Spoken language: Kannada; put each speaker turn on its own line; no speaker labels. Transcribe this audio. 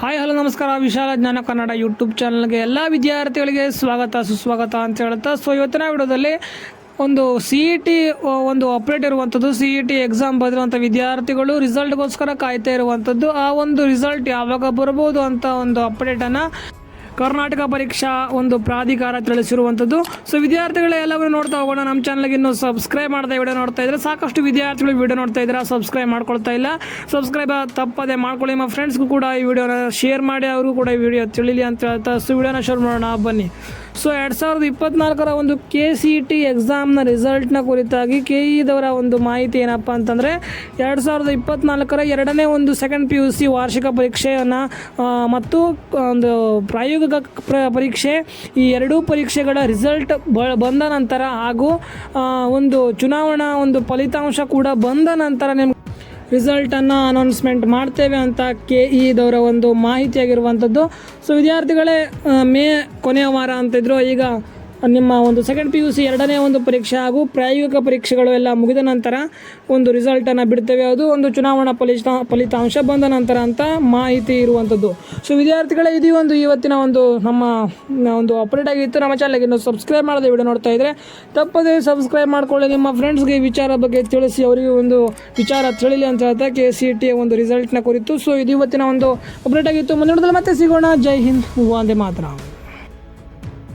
ಹಾಯ್, ಹಲೋ, ನಮಸ್ಕಾರ. ವಿಶಾಲ ಜ್ಞಾನ ಕನ್ನಡ ಯೂಟ್ಯೂಬ್ ಚಾನಲ್ಗೆ ಎಲ್ಲ ವಿದ್ಯಾರ್ಥಿಗಳಿಗೆ ಸ್ವಾಗತ, ಸುಸ್ವಾಗತ ಅಂತ ಹೇಳ್ತಾ ಸೊ ಇವತ್ತಿನ ವಿಡಿಯೋದಲ್ಲಿ ಒಂದು ಸಿ ಇ ಟಿ ಒಂದು ಅಪ್ಡೇಟ್ ಇರುವಂಥದ್ದು ಸಿ ಇ ಟಿ ಎಕ್ಸಾಮ್ ಬರೆದಿರುವಂಥ ವಿದ್ಯಾರ್ಥಿಗಳು ರಿಸಲ್ಟ್ಗೋಸ್ಕರ ಕಾಯ್ತಾ ಇರುವಂಥದ್ದು ಆ ಒಂದು ರಿಸಲ್ಟ್ ಯಾವಾಗ ಬರ್ಬೋದು ಅಂತ ಒಂದು ಅಪ್ಡೇಟನ್ನು ಕರ್ನಾಟಕ ಪರೀಕ್ಷಾ ಒಂದು ಪ್ರಾಧಿಕಾರ ತಿಳಿಸಿರುವಂಥದ್ದು. ಸೊ ವಿದ್ಯಾರ್ಥಿಗಳು ಎಲ್ಲವನ್ನು ನೋಡ್ತಾ ಹೋಗೋಣ. ನಮ್ಮ ಚಾನಲ್ಗೆ ಇನ್ನೂ ಸಬ್ಸ್ಕ್ರೈಬ್ ಮಾಡದೆ ವಿಡಿಯೋ ನೋಡ್ತಾ ಇದ್ರೆ ಸಾಕಷ್ಟು ವಿದ್ಯಾರ್ಥಿಗಳು ವಿಡಿಯೋ ನೋಡ್ತಾ ಇದ್ದಾರೆ ಸಬ್ಸ್ಕ್ರೈಬ್ ಮಾಡ್ಕೊಳ್ತಾ ಇಲ್ಲ. ಸಬ್ಸ್ಕ್ರೈಬ್ ತಪ್ಪದೆ ಮಾಡ್ಕೊಳ್ಳಿ. ನಿಮ್ಮ ಫ್ರೆಂಡ್ಸ್ಗೂ ಕೂಡ ಈ ವಿಡಿಯೋನ ಶೇರ್ ಮಾಡಿ. ಅವರು ಕೂಡ ಈ ವಿಡಿಯೋ ತಿಳಿಲಿ ಅಂತ ಹೇಳ್ತಾ ಸೊ ವಿಡಿಯೋನ ಶೇರ್ ಮಾಡೋಣ. ಬನ್ನಿ. ಸೊ ಎರಡು ಸಾವಿರದ ಇಪ್ಪತ್ನಾಲ್ಕರ ಒಂದು ಕೆ ಸಿ ಟಿ ಎಕ್ಸಾಮ್ನ ರಿಸಲ್ಟ್ನ ಕುರಿತಾಗಿ ಕೆ ಇದವರ ಒಂದು ಮಾಹಿತಿ ಏನಪ್ಪ ಅಂತಂದರೆ, ಎರಡು ಸಾವಿರದ ಇಪ್ಪತ್ನಾಲ್ಕರ ಎರಡನೇ ಒಂದು ಸೆಕೆಂಡ್ ಪಿ ಯು ಸಿ ವಾರ್ಷಿಕ ಪರೀಕ್ಷೆಯನ್ನು ಮತ್ತು ಒಂದು ಪ್ರಾಯೋಗಿಕ ಪ್ರ ಪರೀಕ್ಷೆ, ಈ ಎರಡೂ ಪರೀಕ್ಷೆಗಳ ರಿಸಲ್ಟ್ ಬಂದ ನಂತರ ಹಾಗೂ ಒಂದು ಚುನಾವಣಾ ಒಂದು ಫಲಿತಾಂಶ ಕೂಡ ಬಂದ ನಂತರ ನಿಮ್ಗೆ ರಿಸಲ್ಟನ್ನು ಅನೌನ್ಸ್ಮೆಂಟ್ ಮಾಡ್ತೇವೆ ಅಂತ ಕೆ ಇದವರ ಒಂದು ಮಾಹಿತಿಯಾಗಿರುವಂಥದ್ದು ಸೊ ವಿದ್ಯಾರ್ಥಿಗಳೇ ಮೇ ಕೊನೆಯ ವಾರ ಅಂತಿದ್ರು ಈಗ ನಿಮ್ಮ ಒಂದು ಸೆಕೆಂಡ್ ಪಿ ಯು ಸಿ ಎರಡನೇ ಒಂದು ಪರೀಕ್ಷೆ ಹಾಗೂ ಪ್ರಾಯೋಗಿಕ ಪರೀಕ್ಷೆಗಳು ಎಲ್ಲ ಮುಗಿದ ನಂತರ ಒಂದು ರಿಸಲ್ಟನ್ನು ಬಿಡ್ತೇವೆ. ಅದು ಒಂದು ಚುನಾವಣಾ ಫಲಿತ, ಫಲಿತಾಂಶ ಬಂದ ನಂತರ ಅಂತ ಮಾಹಿತಿ ಇರುವಂಥದ್ದು ಸೊ ವಿದ್ಯಾರ್ಥಿಗಳೇ, ಇದು ಒಂದು ಇವತ್ತಿನ ಒಂದು ನಮ್ಮ, ಒಂದು ಅಪ್ಡೇಟ್ ಆಗಿತ್ತು. ನಮ್ಮ ಚಾನಲ್ಗೆ ಇನ್ನೂ ಸಬ್ಸ್ಕ್ರೈಬ್ ಮಾಡದೆ ವಿಡಿಯೋ ನೋಡ್ತಾ ಇದ್ದರೆ ತಪ್ಪದೇ ಸಬ್ಸ್ಕ್ರೈಬ್ ಮಾಡಿಕೊಳ್ಳಿ. ನಿಮ್ಮ ಫ್ರೆಂಡ್ಸ್ಗೆ ಈ ವಿಚಾರ ಬಗ್ಗೆ ತಿಳಿಸಿ, ಅವರಿಗೆ ಒಂದು ವಿಚಾರ ತಿಳಿಲಿ ಅಂತ ಹೇಳ್ತಾ ಕೆ ಸಿ ಟಿ ಒಂದು ರಿಸಲ್ಟ್ನ ಕುರಿತು. ಸೊ ಇದು ಇವತ್ತಿನ ಒಂದು ಅಪ್ಡೇಟ್ ಆಗಿತ್ತು. ಮುಂದಿನದಲ್ಲಿ ಮತ್ತೆ ಸಿಗೋಣ. ಜೈ ಹಿಂದ್, ವಂದೇ ಮಾತರಂ.